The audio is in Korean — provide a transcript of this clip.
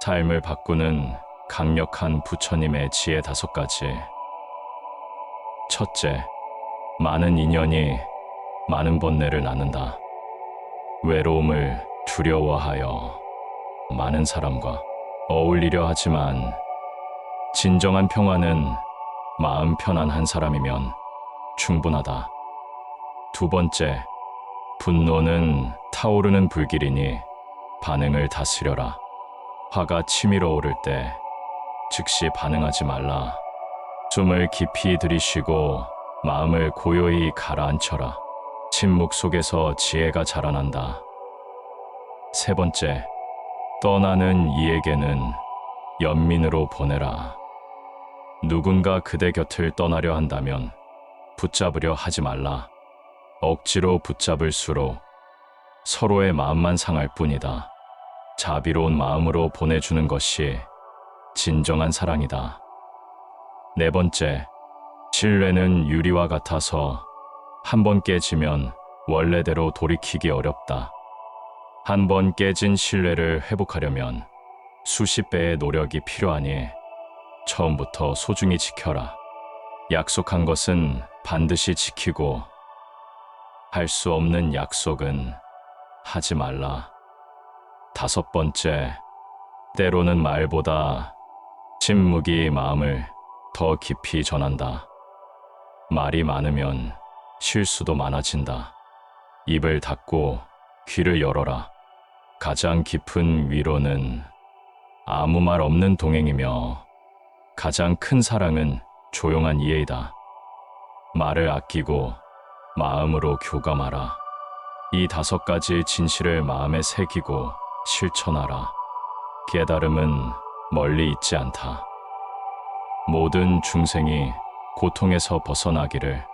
삶을 바꾸는 강력한 부처님의 지혜 다섯 가지. 첫째, 많은 인연이 많은 번뇌를 낳는다. 외로움을 두려워하여 많은 사람과 어울리려 하지만 진정한 평화는 마음 편한 한 사람이면 충분하다. 두 번째, 분노는 타오르는 불길이니 반응을 다스려라. 화가 치밀어 오를 때 즉시 반응하지 말라. 숨을 깊이 들이쉬고 마음을 고요히 가라앉혀라. 침묵 속에서 지혜가 자라난다. 세 번째, 떠나는 이에게는 연민으로 보내라. 누군가 그대 곁을 떠나려 한다면 붙잡으려 하지 말라. 억지로 붙잡을수록 서로의 마음만 상할 뿐이다. 자비로운 마음으로 보내주는 것이 진정한 사랑이다. 네 번째, 신뢰는 유리와 같아서 한 번 깨지면 원래대로 돌이키기 어렵다. 한 번 깨진 신뢰를 회복하려면 수십 배의 노력이 필요하니 처음부터 소중히 지켜라. 약속한 것은 반드시 지키고 할 수 없는 약속은 하지 말라. 다섯 번째, 때로는 말보다 침묵이 마음을 더 깊이 전한다. 말이 많으면 실수도 많아진다. 입을 닫고 귀를 열어라. 가장 깊은 위로는 아무 말 없는 동행이며 가장 큰 사랑은 조용한 이해이다. 말을 아끼고 마음으로 교감하라. 이 다섯 가지 진실을 마음에 새기고 실천하라. 깨달음은 멀리 있지 않다. 모든 중생이 고통에서 벗어나기를